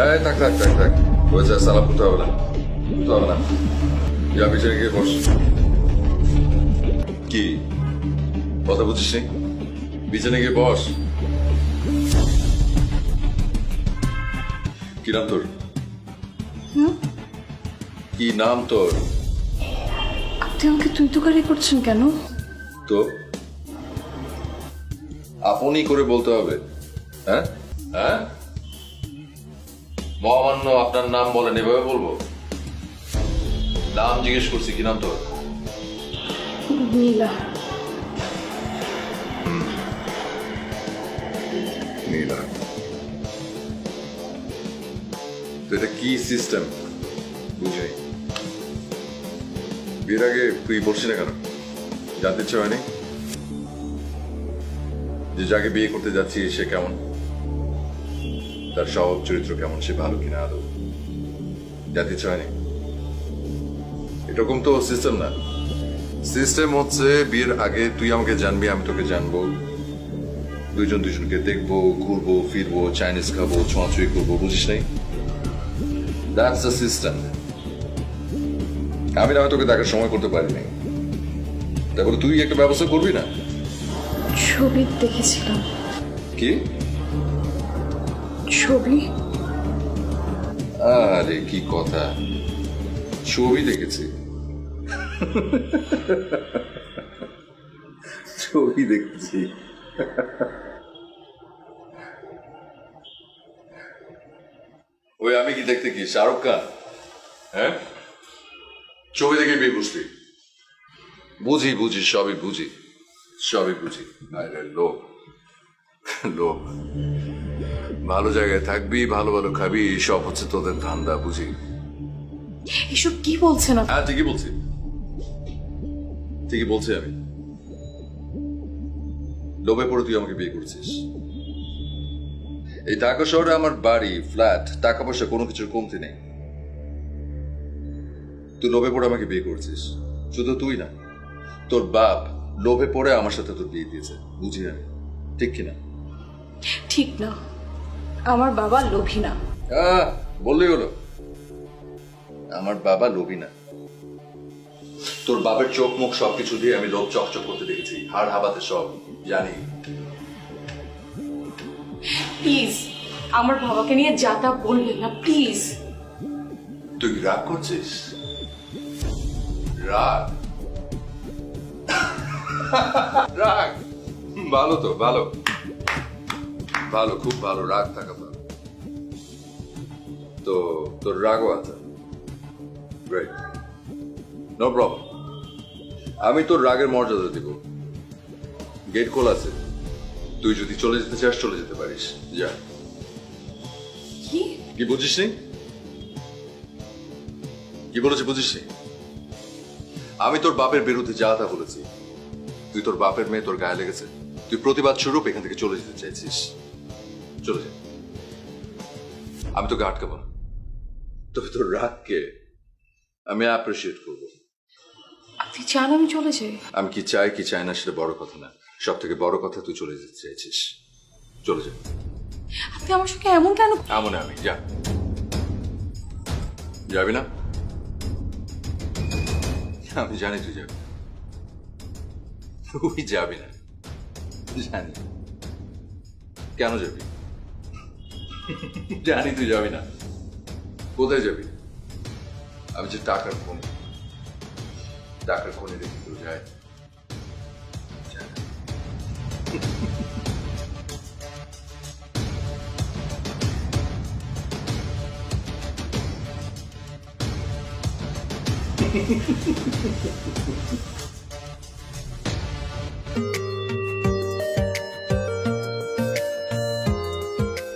এই থাক থাক থাক থাক। হয়েছে সালাম করতে হবে না। করতে হবে না। যা পিছনে গিয়ে বস। কি? কথা বুঝিস নি? বিছানে গিয়ে বস। কি নাম তোর? কি নাম তোর? আপনি আমাকে তুই তুকারি করছেন কেন? তো? আপনি করে বলতে হবে। হ্যাঁ? হ্যাঁ? মহামান্য আপনার নাম বলেন এভাবে বলব? নাম জিজ্ঞেস করছি কি নাম তোর? নীলা। নীলা। তো এটা কি সিস্টেম বুঝি বিয়ের আগে তুই বলছি না কেন? জানতে ইচ্ছে হয়নি? যে যাকে বিয়ে করতে যাচ্ছি সে কেমন? তার স্বভাব চরিত্র কেমন সে ভালো কিনা আদৌ? জানতে ইচ্ছে এরকম তো সিস্টেম না। সিস্টেম হচ্ছে বিয়ের আগে তুই আমাকে জানবি আমি তোকে জানব। দুইজন দুজনকে দেখব ঘুরবো ফিরবো চাইনিজ খাব ছোঁয়াছুঁই করব বুঝিস নাই? দ্যাটস দ্য সিস্টেম আমি না তোকে দেখার সময় করতে পারিনি তারপরে তুই একটা ব্যবস্থা করবি না? ছবি দেখেছিলাম। কি? ছবি? আরে, কি কথা? ছবি দেখেছি। ছবি দেখেছি। ওই আমি কি দেখতে কি, শাহরুখ খান? হ্যাঁ? ছবি দেখে বিয়ে বুঝলি বুঝি বুঝি, সবই বুঝি। সবই বুঝি। আরে লোক লোক ভালো জায়গায় থাকবি ভালো ভালো খাবি সব হচ্ছে তোদের ধান্দা বুঝি? এসব কি বলছেন আপনি? হ্যাঁ ঠিকই বলছি। ঠিকই বলছি আমি। লোভে পড়ে তুই আমাকে বিয়ে করছিস। এই ঢাকা শহরে আমার বাড়ি ফ্ল্যাট টাকা পয়সা কোনো কিছুর কমতি নেই। তুই লোভে পড়ে আমাকে বিয়ে করছিস। শুধু তুই না তোর বাপ লোভে পড়ে আমার সাথে তোর বিয়ে দিয়েছে বুঝি আমি? ঠিক কিনা? ঠিক না। আমার বাবা লোভী না। বললেই হলো। আমার বাবা লোভী না। তোর বাবার চোখ মুখ সবকিছু দিয়ে আমি লোভ চকচক করতে দেখেছি। হাড় হাবাতে সব জানি। প্লিজ আমার বাবাকে নিয়ে যা তা বলবেন না প্লিজ। তুই রাগ করছিস? রাগ? রাগ। ভালো তো ভালো। ভালো খুব ভালো রাগ থাকা ভালো। তো তোর রাগও আছে। গ্রেট নো প্রবলেম আমি তোর রাগের মর্যাদা দিব। গেট খোলা আছে। তুই যদি চলে যেতে চাস চলে যেতে পারিস। যা। কি বুঝিস নি? কি বলেছে বুঝিস নি? আমি তোর বাপের বিরুদ্ধে যা তা বলেছি। তুই তোর বাপের মেয়ে তোর গায়ে লেগেছে। তুই প্রতিবাদ স্বরূপ এখান থেকে চলে যেতে চাইছিস। চলে যা। আমি তোকে আটকাবো না। তবে তোর রাগকে আমি অ্যাপ্রিসিয়েট করব। আপনি চান আমি চলে যাই? আমি কি চাই কি চাই না সেটা বড় কথা না। সব থেকে বড় কথা তুই চলে যেতে চাইছিস চলে যা। আপনি আমার সঙ্গে এমন কেন এমন আমি যা। যাবি না? আমি জানি তুই যাবি তুই যাবি না। জানি। কেন যাবি? জানি তুই যাবি না। কোথায় যাবি? আমি যে টাকার খনি। টাকার খনি দেখি তুই যায়। যায় না।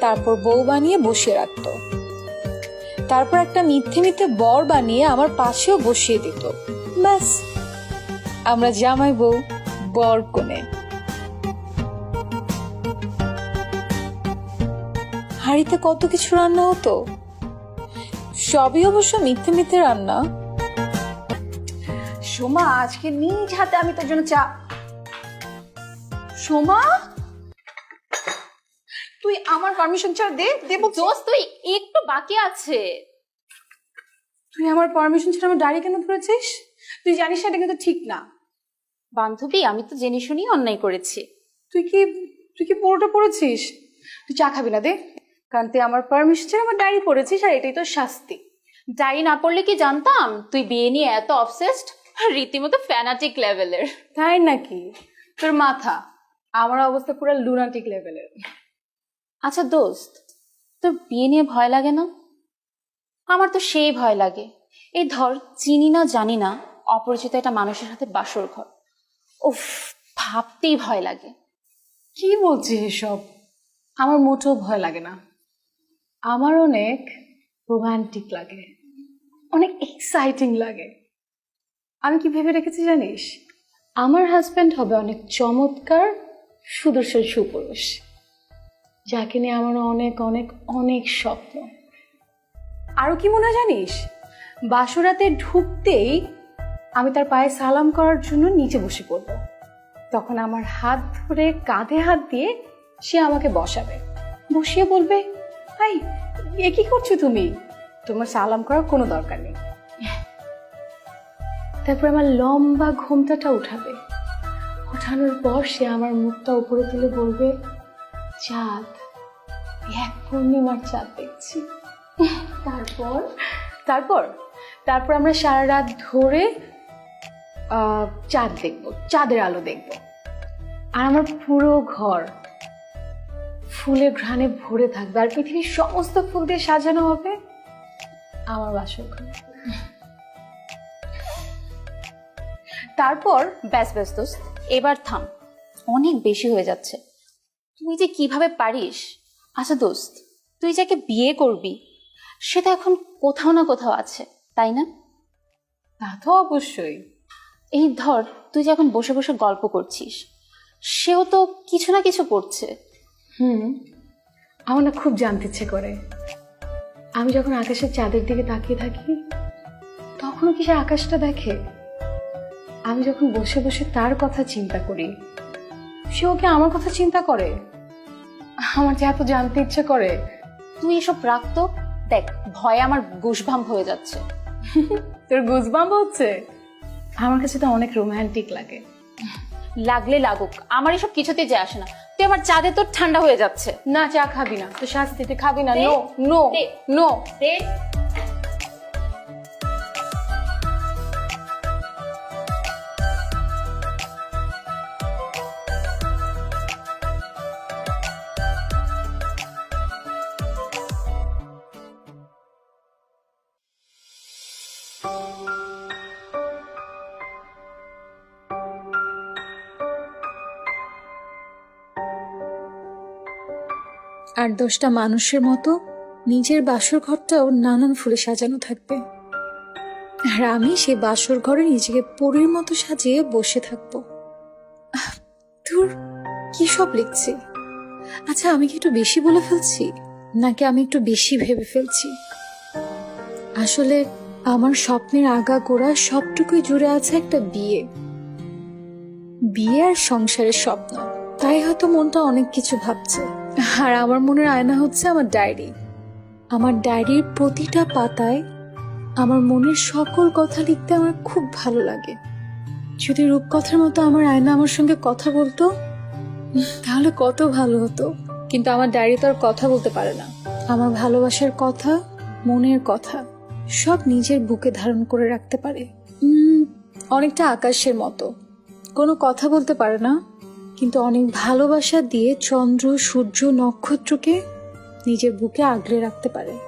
তারপর বউ বানিয়ে বসিয়ে রাখতো। তারপর একটা মিথ্যে মিথ্যে বর বানিয়ে আমার পাশেও বসিয়ে দিত। ব্যাস। আমরা জামাই বউ, বর কোণে। হাড়িতে কত কিছু রান্না হতো? সবই অবশ্য মিথ্যে মিথ্যে রান্না। সোমা, আজকে নিজ হাতে আমি তোর জন্য চা সোমা? তুই আমার পারমিশন ছাড়া দে দেব দোস্ত তুই একটু বাকি আছে। তুই আমার পারমিশন ছাড়া আমার ডায়েরি কেন ধরেছিস? তুই জানিস না এটা কিন্তু ঠিক না। বান্ধবী আমি তো জেনে শুনেই অন্যায় করেছি। তুই কি তুই কি পুরোটা পড়েছিস? তুই চা খাবি না দে। কারণ তুই আমার পারমিশন ছাড়া আমার ডায়েরি পড়েছিস আর এটাই তোর শাস্তি। ডায়েরি না পড়লে কি জানতাম? তুই বিয়ে নিয়ে এত অবসেসড রীতিমতো ফ্যানাটিক লেভেলের তাই নাকি? তোর মাথা আমার অবস্থা পুরো লুনাটিক লেভেলের আচ্ছা দোস্ত, তোর বিয়ে নিয়ে ভয় লাগে না? আমার তো সেই ভয় লাগে। এই ধর, চিনি না, জানি না, অপরিচিত একটা মানুষের সাথে বাসর ঘর। উফ, ভাবতেই ভয় লাগে। কি বলছিস এসব? আমার মোটেও ভয় লাগে না। আমার অনেক রোমান্টিক লাগে। অনেক এক্সাইটিং লাগে। আমি কি ভেবে রেখেছি জানিস? আমার হাজব্যান্ড হবে অনেক চমৎকার, সুদর্শন সুপুরুষ যাকে নিয়ে আমার অনেক অনেক অনেক স্বপ্ন। আরও কি মনে জানিস? বাসুরাতে ঢুকতেই আমি তার পায়ে সালাম করার জন্য নিচে বসে পড়ব। তখন আমার হাত ধরে কাঁধে হাত দিয়ে সে আমাকে বসাবে। বসিয়ে বলবে হাই এ কি করছ তুমি? তোমার সালাম করার কোনো দরকার নেই। তারপর আমার লম্বা ঘোমটাটা উঠাবে। ওঠানোর পর সে আমার মুখটা উপরে তুলে বলবে, চাঁদ এক পূর্ণিমার চাঁদ দেখছি। তারপর? তারপর? তারপর আমরা সারা রাত ধরে চাঁদ দেখব, চাঁদের আলো দেখব। আর আমার পুরো ঘর ফুলে ঘ্রাণে ভরে থাকবে। আর পৃথিবীর সমস্ত ফুল দিয়ে সাজানো হবে আমার বাসর ঘর। তারপর, ব্যাস ব্যাস, দোস্ত, এবার থাম। অনেক বেশি হয়ে যাচ্ছে। তুই যে কীভাবে পারিস আচ্ছা দোস্ত তুই যাকে বিয়ে করবি সেটা এখন কোথাও না কোথাও আছে তাই না? তা তো অবশ্যই। এই ধর তুই যে এখন বসে বসে গল্প করছিস সেও তো কিছু না কিছু করছে। হুম আমার না খুব জানতে ইচ্ছে করে। আমি যখন আকাশের চাঁদের দিকে তাকিয়ে থাকি তখনও কি সে আকাশটা দেখে? আমি যখন বসে বসে তার কথা চিন্তা করি সে ওকে আমার কথা চিন্তা করে? আমার যে এত জানতে ইচ্ছে করে। তুই এসব রাখতো দেখ ভয়ে আমার গুসভাম হয়ে যাচ্ছে। তোর গুসবাম হচ্ছে? আমার কাছে তো অনেক রোমান্টিক লাগে। লাগলে লাগুক আমার এসব কিছুতে যে আসে না। তুই আমার চাঁদে তোর ঠান্ডা হয়ে যাচ্ছে। না চা খাবি না। তো শাস্তিতে তুই খাবি না। নো নো নো আর দশটা মানুষের মতো নিজের বাসর ঘরটাও নানান ফুলে সাজানো থাকবে। আর আমি সে বাসর ঘরে নিজেকে পরীর মতো সাজিয়ে বসে থাকব। ধুর, কি সব লিখছি? আচ্ছা আমি কি একটু বেশি বলে ফেলছি? নাকি আমি একটু বেশি ভেবে ফেলছি? আসলে আমার স্বপ্নের আগা গোড়া সবটুকুই জুড়ে আছে একটা বিয়ে। বিয়ে আর সংসারের স্বপ্ন, তাই হয়তো মনটা অনেক কিছু ভাবছে। আর আমার মনের আয়না হচ্ছে আমার ডায়েরি। আমার ডায়েরির প্রতিটা পাতায় আমার মনের সকল কথা লিখতে আমার খুব ভালো লাগে। যদি রূপকথার মতো আমার আয়না আমার সঙ্গে কথা বলতো তাহলে কত ভালো হতো। কিন্তু আমার ডায়েরি তো আর কথা বলতে পারে না। আমার ভালোবাসার কথা, মনের কথা, সব নিজের বুকে ধারণ করে রাখতে পারে। অনেকটা আকাশের মতো। কোনো কথা বলতে পারে না। কিন্তু অনেক ভালোবাসা দিয়ে চন্দ্র সূর্য নক্ষত্রকে নিজের বুকে আগলে রাখতে পারে।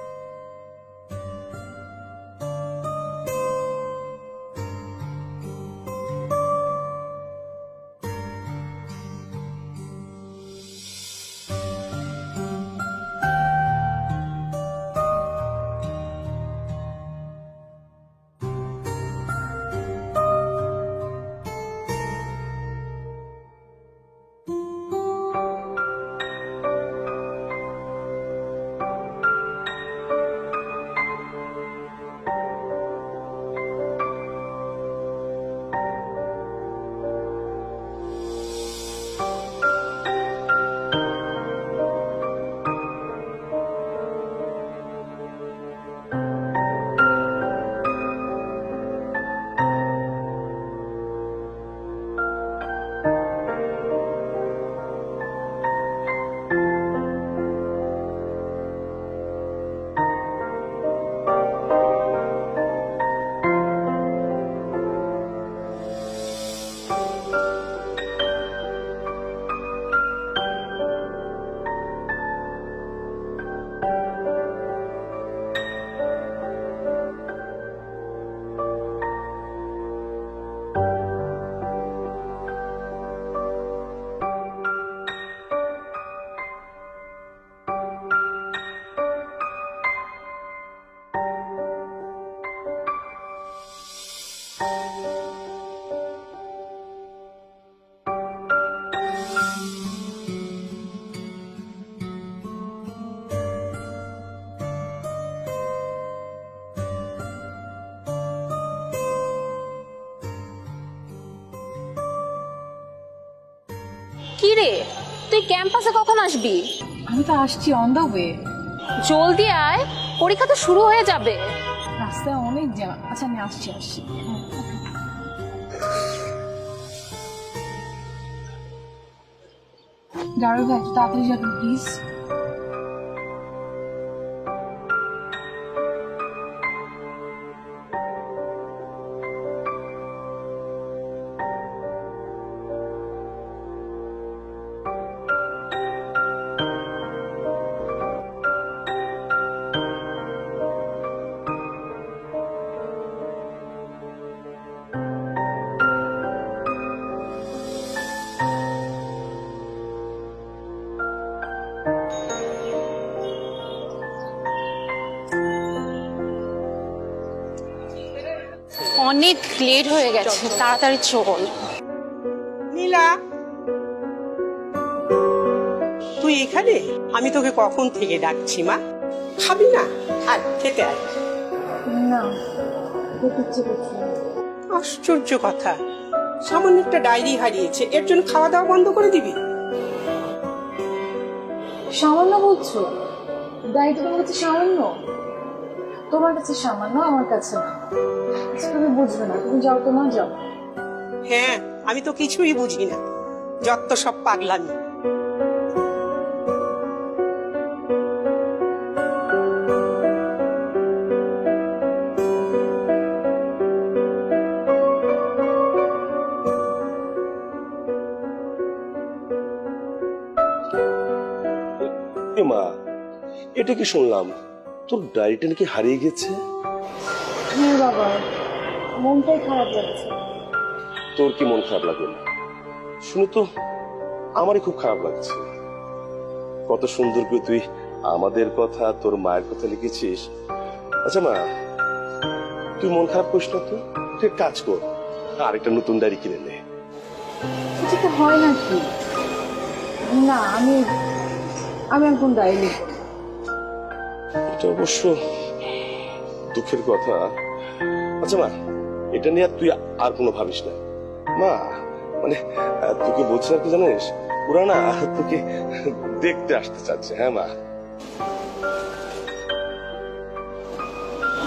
ক্যাম্পাসে কখন আসবি? আমি তো আসছি অন দ্য ওয়ে জলদি আয় পরীক্ষা তো শুরু হয়ে যাবে। রাস্তায় অনেক জ্যাম। আচ্ছা আমি আসছি আসছি। ড্রাইভার ভাই একটু তাড়াতাড়ি যাবেন প্লিজ লেট হয়ে গেছে তাড়াতাড়ি চল। নীলা তুই এখানে? আমি তোকে কখন থেকে ডাকছি মা? খাবি না? আয় খেতে আয়। না। আশ্চর্য কথা। সামান্য একটা ডায়েরি হারিয়েছে এর জন্য খাওয়া দাওয়া বন্ধ করে দিবি? সামান্য বলছো? ডায়েরিটা তোমার কাছে সামান্য? তোমার কাছে সামান্য আমার কাছে না। আচ্ছা, তুমি বুঝবে না তুমি যাও তো না যাও। হ্যাঁ আমি তো কিছুই বুঝি না। যত সব পাগলামি। মা এটা কি শুনলাম? তোর ডায়েরিটা নাকি হারিয়ে গেছে? হ্যাঁ বাবা মনটাই খারাপ লাগছে। তোর কি মন খারাপ লাগবে না? শুনে তো আমারই খুব খারাপ লাগছে। কত সুন্দর করে তুই আমাদের কথা তোর মায়ের কথা লিখেছিস। আচ্ছা মা তুই মন খারাপ করিস না তুই এক কাজ কর আরেকটা নতুন ডায়েরি কিনে নে। হয় নাকি? না আমি আমি এখন ডায়েরি লিখব। এটা অবশ্য দুঃখের কথা। আচ্ছা মা এটা নিয়ে আর তুই আর কোনো ভাবিস না। মা মানে তোকে বলছি আর কি জানিস? ওরা না তোকে দেখতে আসতে চাচ্ছে হ্যাঁ মা?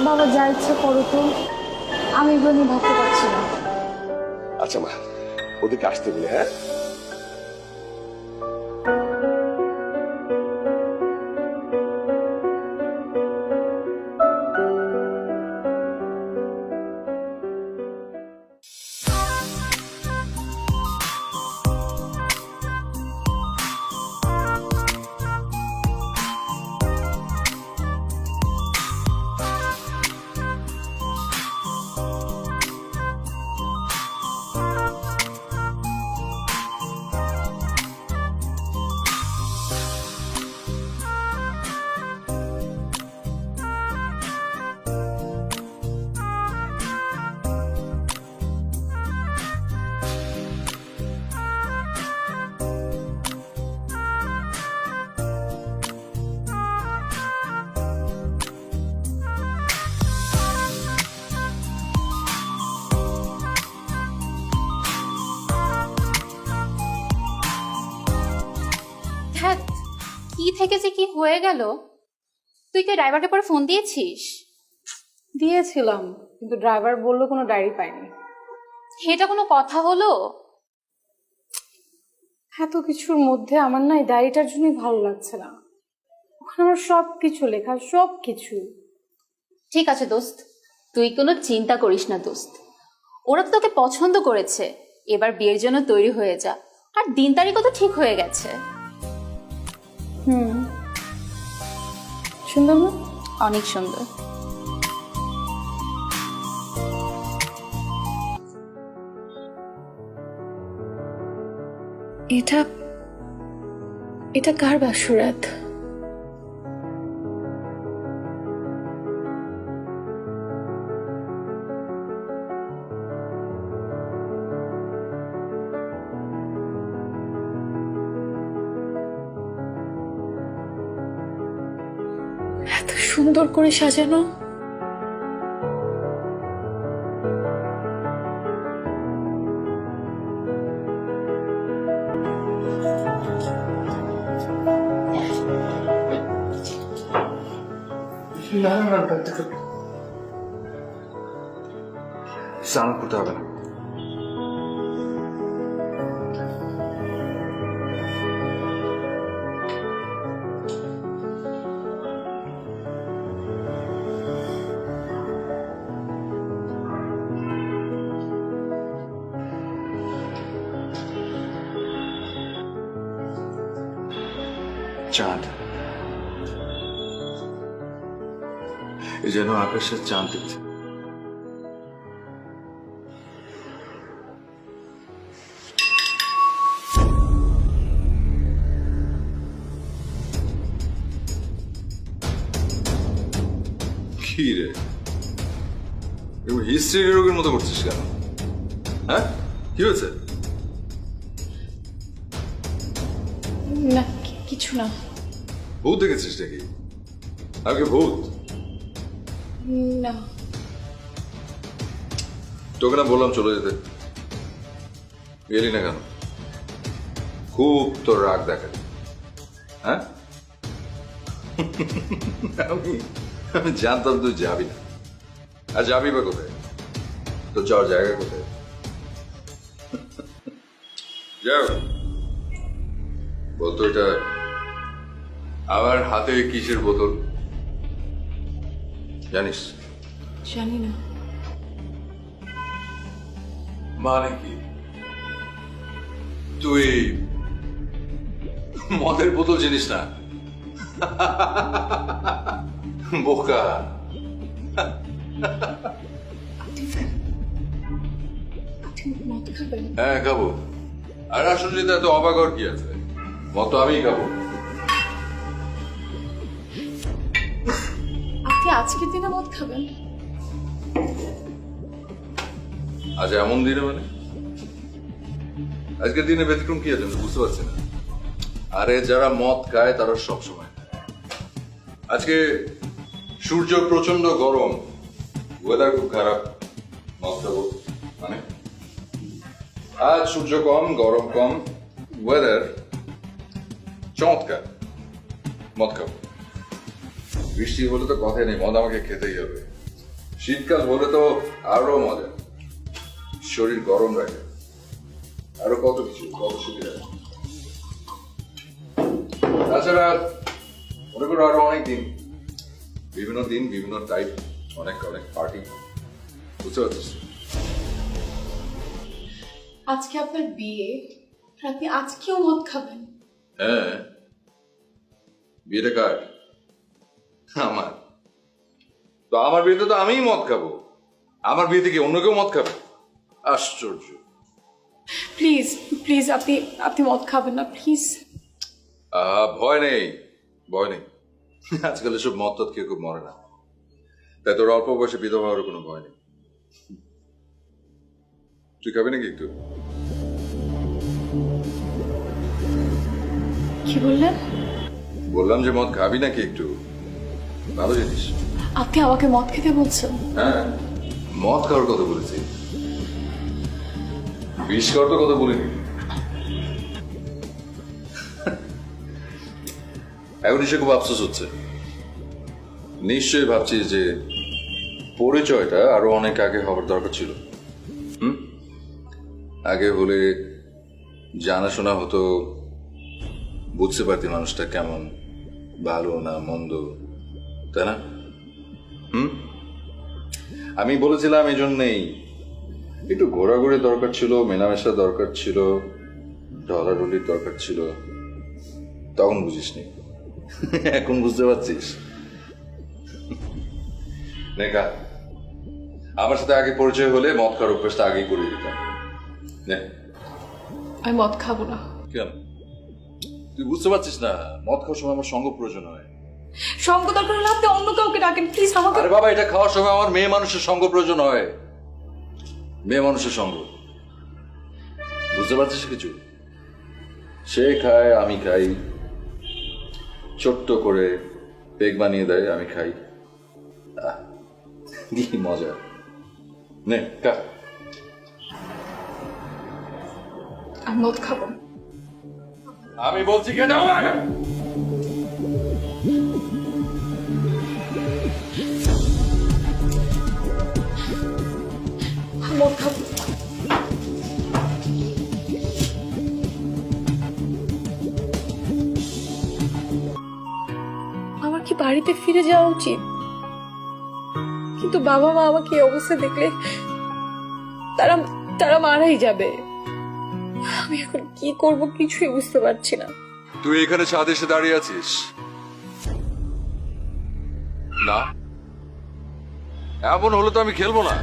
বাবা যা ইচ্ছা করো তো। আমি এগুলো নিয়ে ভাবতে পারছি না। আচ্ছা মা ওদেরকে আসতে বলে হ্যাঁ? ধ্যাত কি থেকে যে কি হয়ে গেল? তুই কি ড্রাইভারকে পরে ফোন দিয়েছিস? দিয়েছিলাম কিন্তু ড্রাইভার বলল কোনো ডায়েরি পাইনি। এটা কোনো কথা হলো? এত কিছুর মধ্যে আমার না এই ডায়েরিটার জন্যই ভালো লাগছে না। ওখানে আমার সব কিছু লেখা সব কিছু। ঠিক আছে দোস্ত তুই কোনো চিন্তা করিস না দোস্ত। ওরা তো তোকে পছন্দ করেছে এবার বিয়ের জন্য তৈরি হয়ে যা। আর দিন তারিখও তো ঠিক হয়ে গেছে। সুন্দর না? অনেক সুন্দর। এটা এটা কার বাসুরাত? সুন্দর করে সাজানো। কি রে? হিস্ট্রি রোগের মতো করছিস কেন? হ্যাঁ? কি হয়েছে? না কিছু না। ভূত দেখেছিস নাকি? আগে ভূত। তোকে না বললাম চলে যেতে। এলি না কেন? খুব তোর রাগ দেখালি হ্যাঁ? আমি জানতাম তুই যাবি না। আর যাবি বা কোথায়? তোর যাওয়ার জায়গা কোথায়? যাও। বলতো এটা আমার হাতে কিসের বোতল? জানিস? জানি না। মানে কি? তুই মদের বোতল জিনিস না? বোকা। হ্যাঁ খাব। আর আসলে এত অবাক হওয়ার কি আছে? মত আমি খাব। আজকের দিনে মদ খাবেন? আজ এমন দিনে মানে? আজকের দিনে ব্যতিক্রম কি আছে বুঝতে পারছি না। আরে যারা মদ খায়, তারা সব সময়। আজকে সূর্য প্রচণ্ড গরম। ওয়েদার খুব খারাপ। মদ খাব। মানে? আজ সূর্য কম, গরম কম। ওয়েদার চমৎকার। মদ খাব। বৃষ্টি হলে তো কথাই নেই মদ আমাকে খেতেই হবে। শীতকাল হলে তো আরও মজা। শরীর গরম রাখে। আরও কত কিছু কত সুবিধা তাছাড়া মনে করো আরও অনেক দিন বিভিন্ন দিন বিভিন্ন টাইপ অনেক অনেক পার্টি বুঝতে পারছিস? আজকে আপনার বিয়ে আপনি আজকেও মদ খাবেন। হ্যাঁ। বিয়েটা কার? আমার। তো আমার বিয়েতে তো আমিই মদ খাব। আমার বিয়েতে কি অন্য কেউ মদ খাবে? আশ্চর্য। প্লিজ প্লিজ আপনি আপনি মদ খাবেন না প্লিজ। ভয় নেই ভয় নেই। আজকাল এসব মত তৎ কেউ খুব মরে না। তাই তোর অল্প বয়সে বিধবা হওয়ার কোনো ভয় নেই। তুই খাবি নাকি একটু? কি বললেন? বললাম যে মদ খাবি নাকি একটু? ভালো জিনিস। আপনি আমাকে মদ খেতে বলছেন? হ্যাঁ মদ খাওয়ার কথা বলেছি। বিষ খাওয়ার তো কথা বলিনি। এখন এসে খুব আফসোস হচ্ছে। নিশ্চয়ই ভাবছিস যে পরিচয়টা আরও অনেক আগে হওয়ার দরকার ছিল। হুম? আগে হলে জানাশোনা হতো বুঝতে পারতি মানুষটা কেমন ভালো না মন্দ। তাই না? হুম? আমি বলেছিলাম এই জন্যেই একটু ঘোরাঘুরি দরকার ছিল মেলামেশা দরকার ছিল ডলারুলির দরকার ছিল। তখন বুঝিসনি। এখন বুঝতে পারছিস। নেকা আমার সাথে আগে পরিচয় হলে মদ খাওয়ার অভ্যাসটা আগেই করে দিতাম। নে। আমি মদ খাব না। কেন? তুই বুঝতে পারছিস না মদ খাওয়ার সময় আমার সঙ্গ প্রয়োজন হয়। সঙ্গ দরকার হলে আপনি অন্য কাউকে ডাকেন প্লিজ আমাকে আরে বাবা এটা খাওয়ার সময় আমার মেয়ে মানুষের সঙ্গ প্রয়োজন হয়। মেয়ে মানুষের সঙ্গ। বুঝতে পারছিস কিছু? সে খায় আমি খাই। ছোট্ট করে পেক বানিয়ে দেয় আমি খাই। কি মজা। নে খা। আমি মদ খাব। আমি বলছি কেন মন খাব আমার কি বাড়িতে ফিরে যাওয়া উচিত? কিন্তু বাবা মা আমাকে এই অবস্থা দেখলে তারা তারা মারাই যাবে। আমি এখন কি করব কিছুই বুঝতে পারছি না। তুই এখানে ছাদে এসে দাঁড়িয়ে আছিস? না? এমন হলে তো আমি খেলব না।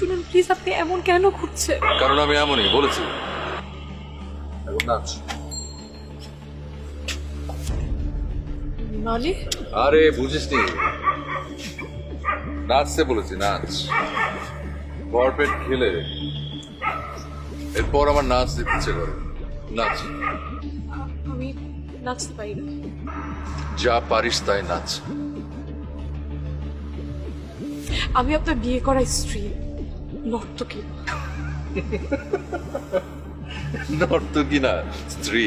শুনুন প্লিজ আপনি এমন কেন করছেন কারণ আমি এমনই বলেছি। এখন নাচ মানে আরে বুঝিসনি। নাচতে বলেছি নাচ। ভরপেট খেলে এরপর আমার নাচ দিতে ইচ্ছে করে। নাচ। আমি নাচতে পারি না। যা পারিস তাই নাচ। আমি আপনার বিয়ে করা স্ত্রী। নর্তকী নর্তকী না? স্ত্রী।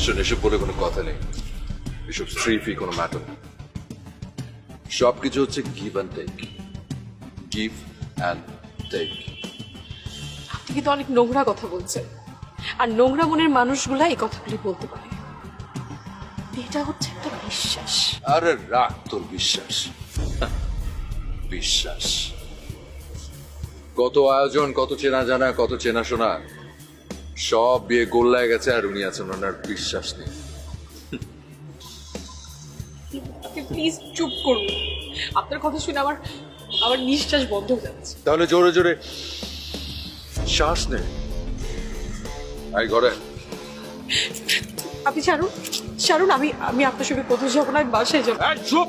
শোন এসব বলে কোনো কথা নেই। এসব স্ত্রী ফি কোনো ম্যাটার না সবকিছু হচ্ছে give and take give and take আপনি কিন্তু অনেক নোংরা কথা বলছেন। আর নোংরা মনের মানুষগুলা এই কথাগুলি বলতে পারে। এটা হচ্ছে একটা বিশ্বাস। আরে রাখ তোর বিশ্বাস। বিশ্বাস। কত আয়োজন কত চেনা জানা কত চেনা শোনা সব বিয়ে গোল্লায় গেছে আর উনি আছেন ওনার বিশ্বাস নেই আপনি প্লিজ চুপ করুন। আপনার কথা শুনে আমার আমার নিঃশ্বাস বন্ধ হয়ে যাচ্ছে। তাহলে জোরে জোরে শ্বাস নে। আই ঘরে। আপনি ছাড়ুন। ছাড়ুন আমি আমি আপনার সঙ্গে কোথাও যাব না আমি বাসায় যাব। চুপ!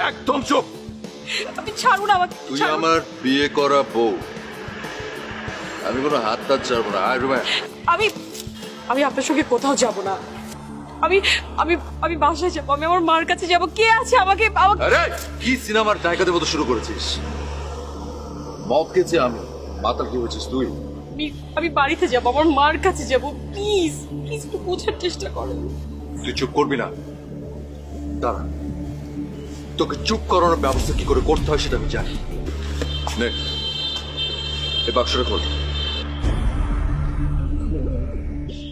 একদম চুপ! আপনি ছাড়ুন আমাকে তুই ছাড়ুন। আমার বিয়ে করা বউ। আমি কোনো হাত টাত ছাড়বো না। আয় রুমে আমি আমি আপনার সঙ্গে কোথাও যাব না। আমি আমি আমি বাসায় যাব আমি আমার মার কাছে যাব। কে আছে আমাকে আমাকে আরে কি সিনেমার নায়িকাদের মতো শুরু করেছিস? মদ খেয়েছি আমি মাতাল কি হয়েছিস তুই? আমি আমি বাড়িতে যাব আমার মার কাছে যাব। প্লিজ প্লিজ একটু বোঝার চেষ্টা করো তুই চুপ করবি না। দাঁড়া। তোকে চুপ করানোর ব্যবস্থা কি করে করতে হয় সেটা আমি জানি। বাক্সটা খোল।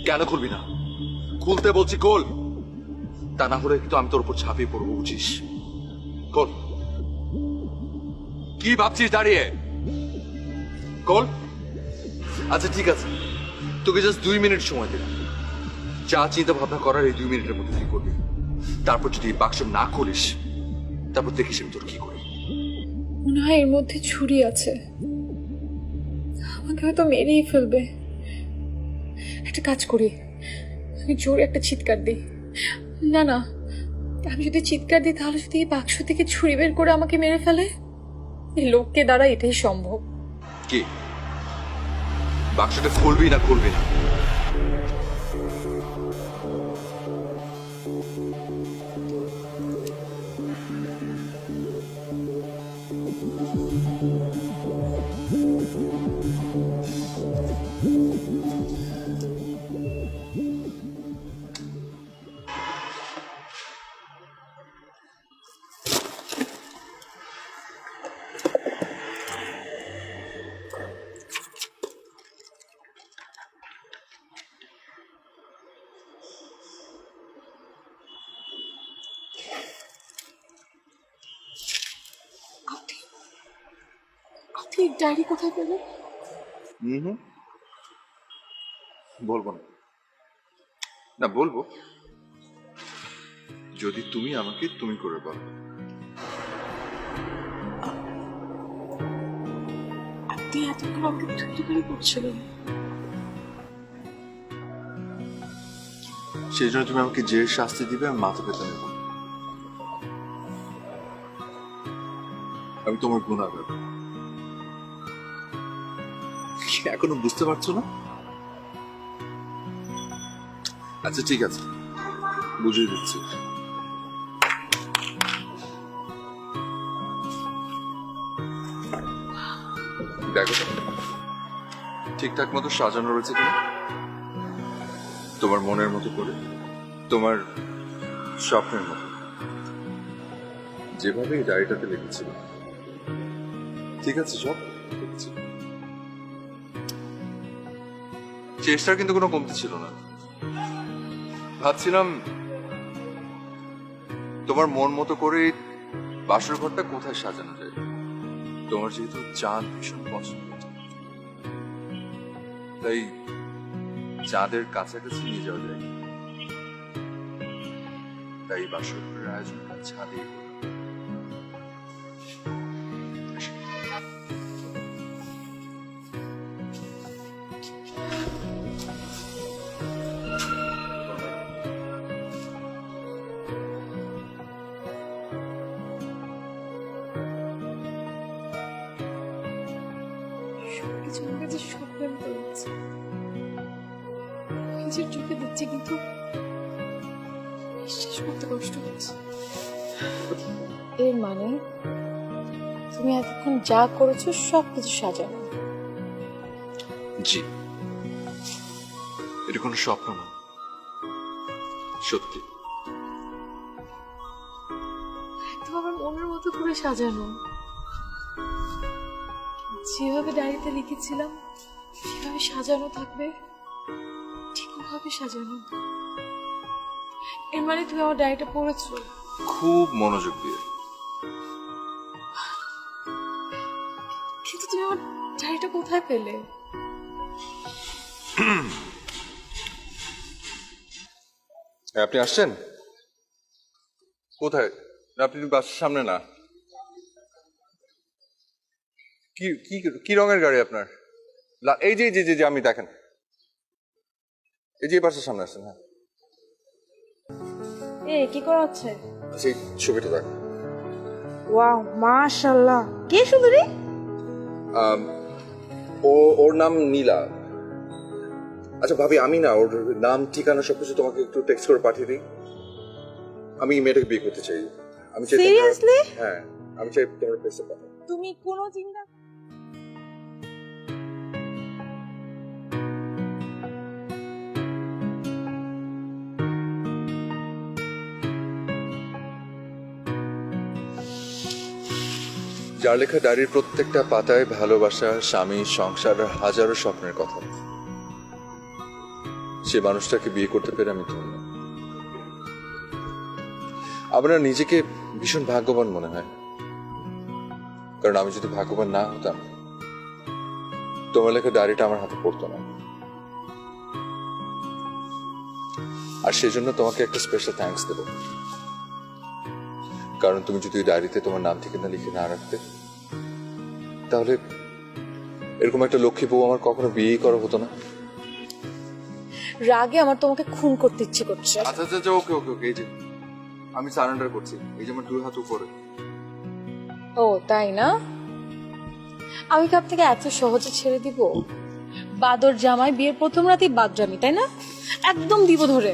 কেন খুলবি না? খুলতে বলছি, খোল। তা না হলে কিন্তু আমি তোর উপর ছাপিয়ে পড়ব, বুঝিস? খোল। কি ভাবছিস দাঁড়িয়ে? খোল। আচ্ছা ঠিক আছে। তোকে জাস্ট দুই মিনিট সময় দিলাম। যা চিন্তা ভাবনা করার এই দুই মিনিটের মধ্যে তুই করবি। তারপর যদি বাক্স না খুলিস তারপর দেখিস আমি তোর কি করি। মনে হয় এর মধ্যে ছুরি আছে। আমাকে হয়তো মেরেই ফেলবে। একটা কাজ করি। আমি জোরে একটা চিৎকার দিই। না না আমি যদি চিৎকার দিই তাহলে যদি এই বাক্স থেকে ছুরি বের করে আমাকে মেরে ফেলে? এই লোককে দ্বারা এটাই সম্ভব। কি? বাক্সটা খুলবি না খুলবি না? ডায়েরি কোথায় পেলে? হুম বলব না। না বলব। যদি তুমি আমাকে তুমি করে বলো। আপনি এতক্ষণ আমাকে করছিলেন সেই জন্য তুমি আমাকে যে শাস্তি দিবে আমি মাথা পেতে নেব। আমি তোমার গুণাগার। এখনও বুঝতে পারছ না? আচ্ছা ঠিক আছে। বুঝিয়ে দিচ্ছি। দেখো, ঠিকঠাক মতো সাজানো রয়েছে কিনা? তোমার মনের মতো করে, তোমার স্বপ্নের মতো। যেভাবে ডায়েরিটাতে লিখেছিল ঠিক আছে, সব? চেষ্টার কিন্তু কোনো কমতি ছিল না। ভাবছিলাম, তোমার মন মতো করে বাসর ঘরটা কোথায় সাজানো যায়? তোমার যেহেতু চাঁদ ভীষণ পছন্দ। তাই চাঁদের কাছাকাছি নিয়ে যাওয়া যায়। তাই বাসর ঘরের আয়োজনটা ছাদে কাছে স্বপ্নের মতো নিজের চোখে দেখছি কিন্তু বিশ্বাস করতে কষ্ট হচ্ছে এর মানে তুমি এতক্ষণ যা করেছ সব কিছু সাজানো। জি। এটা কোনো স্বপ্ন না। সত্যি। একদম আমার মনের মতো করে সাজানো। যেভাবে ডায়েরিতে লিখেছিলাম সেভাবে সাজানো থাকবে ঠিক ঠিকভাবে সাজানো। এর মানে তুমি আমার ডায়েরিটা পড়েছো? খুব মনোযোগ দিয়ে। কিন্তু তুমি আমার ডায়েরিটা কোথায় পেলে? আপনি আসছেন? কোথায়? আপনি বাসের সামনে না। কি কি কি রঙের গাড়ি আপনার? এই যে জি এই যে আমি দেখেন। এই যে বাসের সামনে আসছেন হ্যাঁ। এ কি করা হচ্ছে? সেই ছবিটা দেখ ওয়াও মাশাআল্লাহ। কে সুন্দরী? ও ওর নাম নীলা। আচ্ছা ভাবি আমি না ওর নাম ঠিকানা সবকিছু তোমাকে একটু টেক্সট করে পাঠিয়ে দিই। আমি মেয়েটাকে বিয়ে করতে চাই। আমি চাই Seriously? হ্যাঁ আমি চাই তোমার পাঠাও তুমি কোনো চিন্তা যার লেখা ডায়ের প্রত্যেকটা পাতায় ভালোবাসা, স্বামী, সংসার হাজারো স্বপ্নের কথা। সে মানুষটাকে বিয়ে করতে পেরে আমি ধন্য। আমরা নিজেকে ভীষণ ভাগ্যবান মনে হয়। কারণ আমি যদি ভাগ্যবান না হতাম, তোমার লেখা ডায়েরিটা আমার হাতে পড়তো না। আর সেজন্য তোমাকে একটা স্পেশাল থ্যাঙ্কস দেবো। কারণ তুমি যদি ওই ডায়েরিতে তোমার নাম ঠিকানা লিখে না রাখতে তাহলে এরকম একটা লক্ষ্মী বউ আমার কখনো বিয়েই করা হতো না। রাগে আমার তোমাকে খুন করতে ইচ্ছে করছে। আচ্ছা আচ্ছা ওকে ওকে ওকে এই যে আমি সারেন্ডার করছি। এই যে আমার দুই হাত উপরে। ও তাই না? আমি কি আপনাকে এত সহজে ছেড়ে দিব? বাদর জামাই বিয়ের প্রথম রাতেই বাদ বাদরামি তাই না? একদম দিব ধরে।